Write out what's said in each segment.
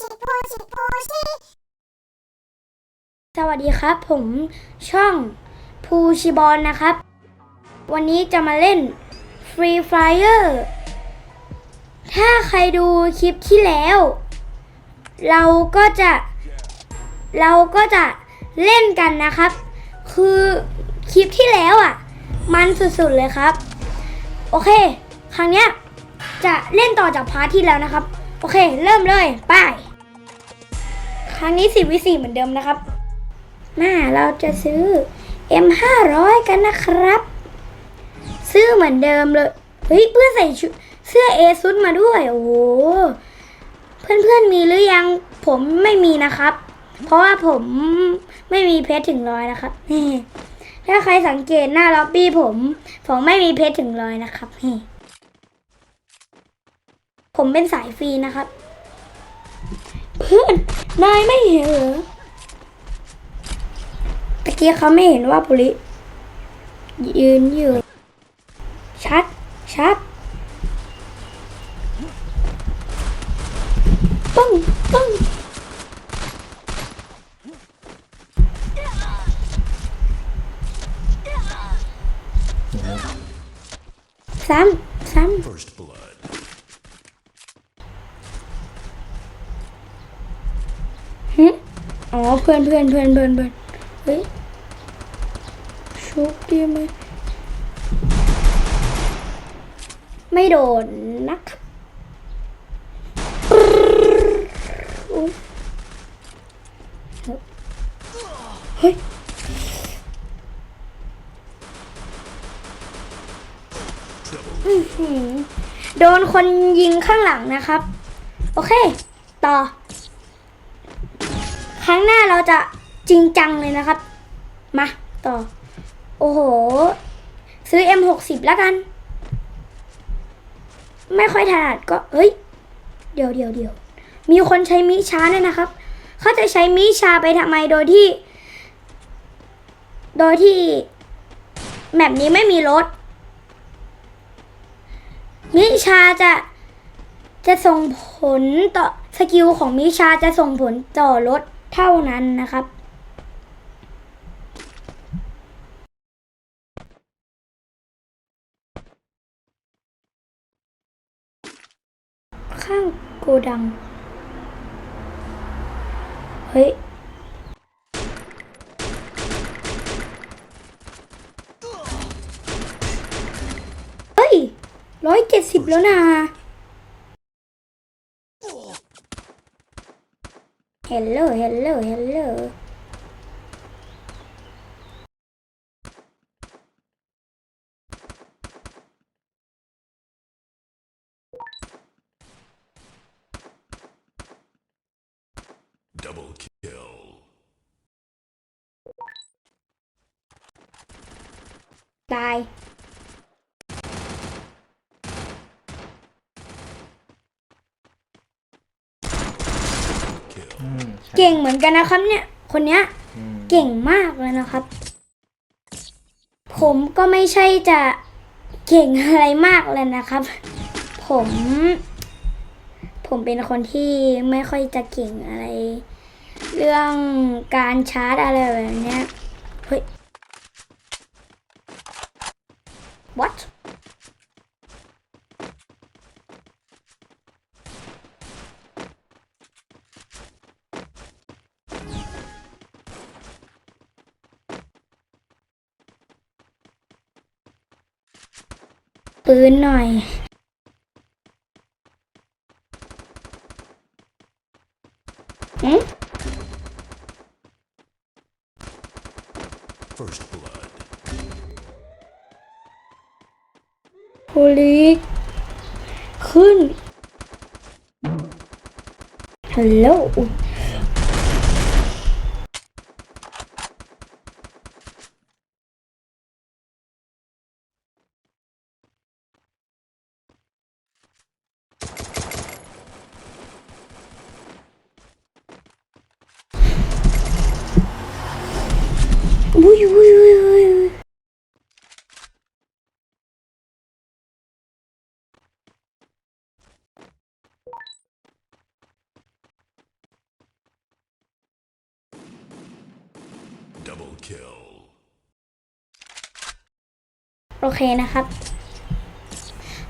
สวัสดีครับ ผมช่องภูชิบอลนะครับ วันนี้จะมาเล่น Free Fire ถ้าใครดูคลิปที่แล้ว เราก็จะ เราก็จะเล่นกันนะครับ คือคลิปที่แล้วอะ มันสุดๆเลยครับ โอเค ครั้งเนี้ยจะเล่นต่อจากพาร์ทที่แล้วนะครับ โอเค เริ่มเลย ไป ครั้งนี้ 10วิ4เหมือนเดิมนะครับมาเราจะซื้อ M 5 0 0กันนะครับ ซื้อเหมือนเดิมเลย เฮ้ย เพื่อนใส่ชุดเสื้อเอซุดมาด้วย โอ้โห เพื่อนๆมีหรือยังผมไม่มีนะครับ เพราะว่าผมไม่มีเพชรถึงร้อยนะครับนี่ถ้าใครสังเกตหน้าล็อบบี้ผม ผมไม่มีเพชรถึงร้อยนะครับนี่ผมเป็นสายฟรีนะครับ เพื่อน นายไม่เห็นเหรอตะกี้เขาไม่เห็นว่าปุริยืนอยู่ ชัด ชัดปึ้งปึ้งซ้ำซ้ First blood. ำหึ อ๋อเพื่อนเพื่อนเพื่อนเพื่อนเพื่อนเฮ้ยชุบดีไหมไม่โดนนะครับเฮ้ยโดนคนยิงข้างหลังนะครับ โอเค ต่อ ครั้งหน้าเราจะจริงจังเลยนะครับ มาต่อ โอ้โห ซื้อ M60 แล้วกัน ไม่ค่อยถนัดก็เฮ้ย เดี๋ยวเดี๋ยวเดี๋ยวมีคนใช้มิชาเนี่ยนะครับ เขาจะใช้มิชาไปทำไมโดยที่ โดยที่แมปนี้ไม่มีรถ มิชาจะจะส่งผลต่อสกิลของมิชาจะส่งผลต่อรถ เท่านั้นนะครับข้างโกดัง เฮ้ย เฮ้ยร้อยเจ็ดสิบแล้วนะ Hello, hello, hello. Double kill. Bye. เก่งเหมือนกันนะครับเนี่ยคนเนี้ยเก่งมากเลยนะครับ ผมก็ไม่ใช่จะเก่งอะไรมากเลยนะครับ ผม ผมเป็นคนที่ไม่ค่อยจะเก่งอะไร เรื่องการชาร์จอะไรแบบเนี้ยเฮ้ย what ปืนหน่อยหืม First blood. โพลิกขึ้นฮัลโหล อุ้ยอุ้ยอุ้ยอุ้ย โอเคนะครับ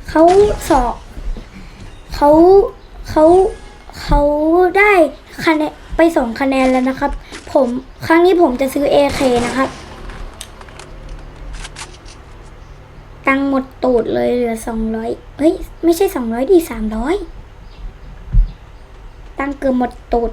เขาสอบเขาเขาเขาได้คะแนนไปสองคะแนนแล้วนะครับ ผมครั้งนี้ผมจะซื้อ AK นะครับ ตังค์หมดตูดเลยเหลือสองร้อยเฮ้ย ไม่ใช่สองร้อยดีสามร้อยตังเกือบหมดตูด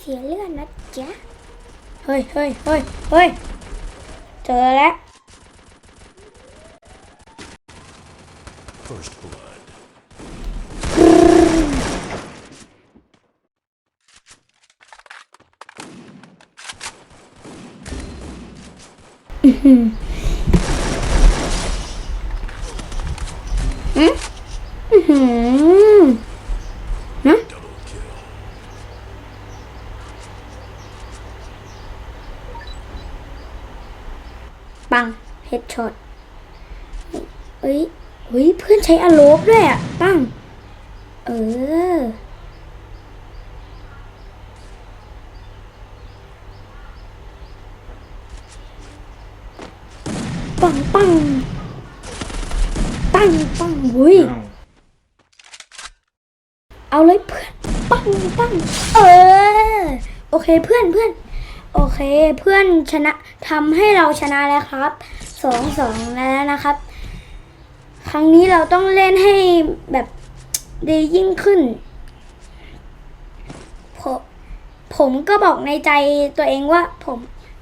เสียเลือดนะจ๊ะ เฮ้ยเฮ้ยเฮ้ยเฮ้ยเจอแล้ว First blood. อื้อหือ Double kill. ปังเฮด ช็อตเอ้ยเฮ้ยเพื่อนใช้อโลบด้วยอะปังเออ ปังปังปังปังเฮ้ยเอาเลยเพื่อนปังปังเออ โอเคเพื่อนเพื่อน โอเคเพื่อนชนะทำให้เราชนะแล้วครับส องสองแล้วนะครับ ครั้งนี้เราต้องเล่นให้แบบดียิ่งขึ้น ผมผมก็บอกในใจตัวเองว่า ผม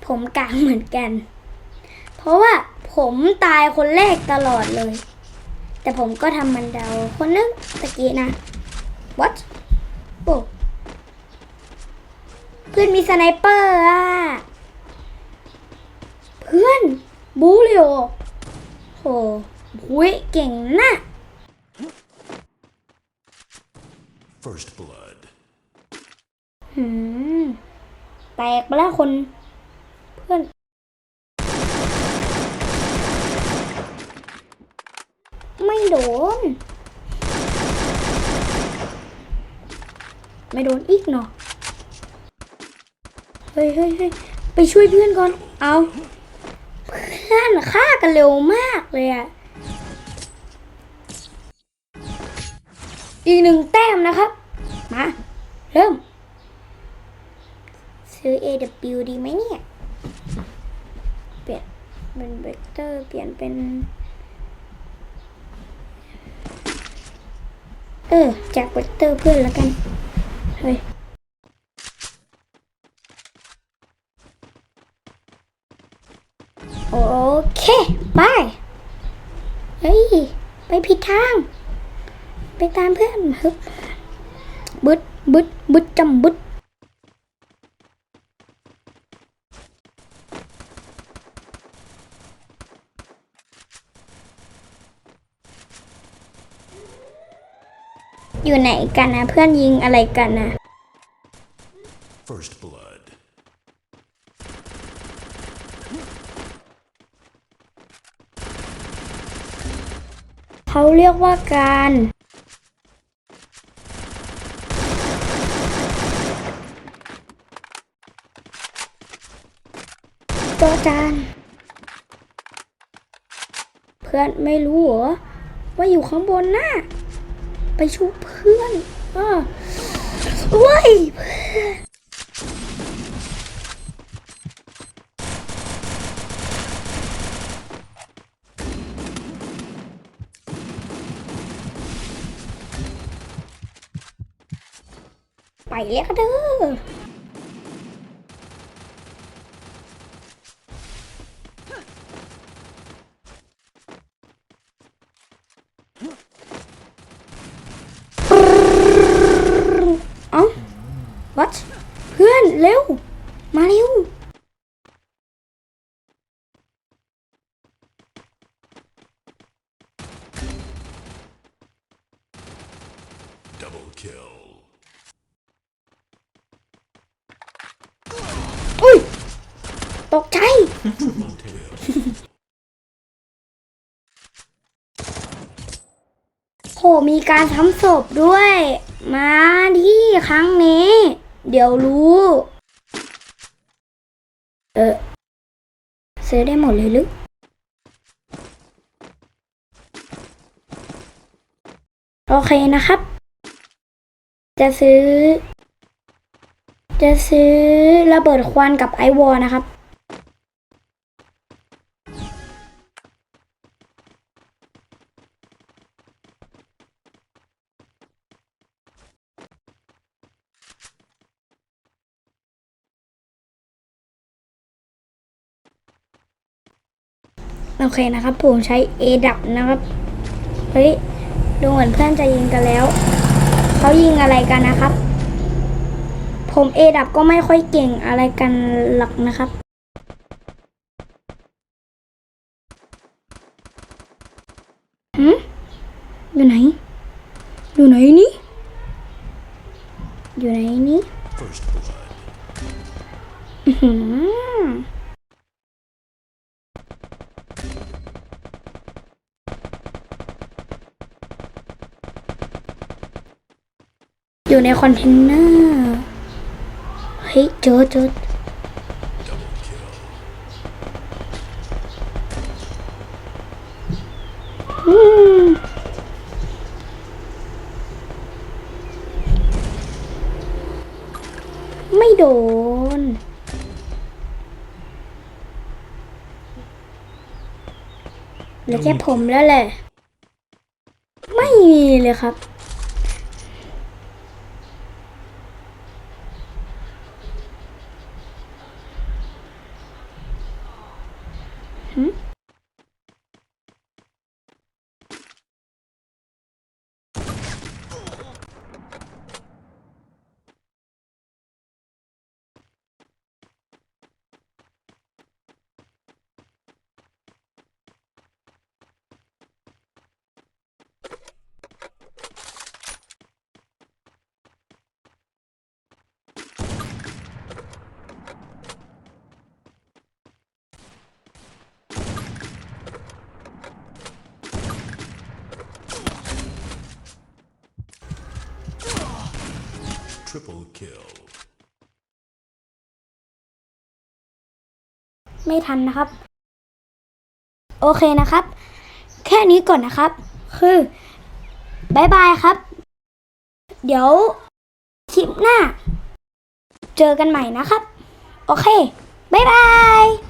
ผมกลางเหมือนกัน เพราะว่าผมตายคนแรกตลอดเลย แต่ผมก็ทำมันเดาคนนึงตะกี้นะ what โอ้เพื่อนมีสไนเปอร์อะ เพื่อน บูเลยเหรอโหบุ้ยเก่งนะ First blood. หืม แตกไปแล้วคน เพื่อน ไม่โดน ไม่โดนอีกเนาะเฮ้ยเฮ้ยเฮ้ยไปช่วยเพื่อนก่อน เอา เพื่อนฆ่ากันเร็วมากเลยอะอีกหนึ่งแต้มนะครับ มา เริ่ม ซื้อ AW ดีไหมเนี่ย เปลี่ยนเป็นเวกเตอร์เปลี่ยนเป็น เออ จากเวกเตอร์เพื่อนแล้วกัน เฮ้ย เคไปเฮ้ย ไปผิดทาง ไปตามเพื่อนฮึบบึดบึดบึดจำบึดอยู่ไหนกันนะเพื่อนยิงอะไรกันนะ First blood. เขาเรียกว่าการจอจาน เพื่อนไม่รู้เหรอ ว่าอยู่ข้างบนน่ะไปชุบเพื่อนออเว้ยเพื่อน ไปแล้วเด้อเอ้า what เพื่อนเร็ว มาเร็ว Double kill. ตกใจ โห มีการทำศพด้วย มาที่ครั้งนี้ เดี๋ยวรู้ เออซื้อได้หมดเลยหรือโอเคนะครับ จะซื้อ จะซื้อระเบิดควันกับไอวอนะครับ โอเคนะครับ ผมใช้ A ดับนะครับ เฮ้ย ดูเหมือนเพื่อนจะยิงกันแล้ว เขายิงอะไรกันนะครับ ผม A ดับก็ไม่ค่อยเก่งอะไรกันหรอกนะครับหืมอยู่ไหน อยู่ไหนนี่ อยู่ไหนนี่ First blood. อื้อหือ อยู่ในคอนเทนเนอร์เฮ้ยเจอเจอไม่โดนเหลือแค่ผมแล้วแหละ ไม่มีเลยครับ Hmm? Kill. ไม่ทันนะครับ โอเคนะครับ แค่นี้ก่อนนะครับ คือบายบายครับ เดี๋ยวคลิปหน้า เจอกันใหม่นะครับ โอเคบายบาย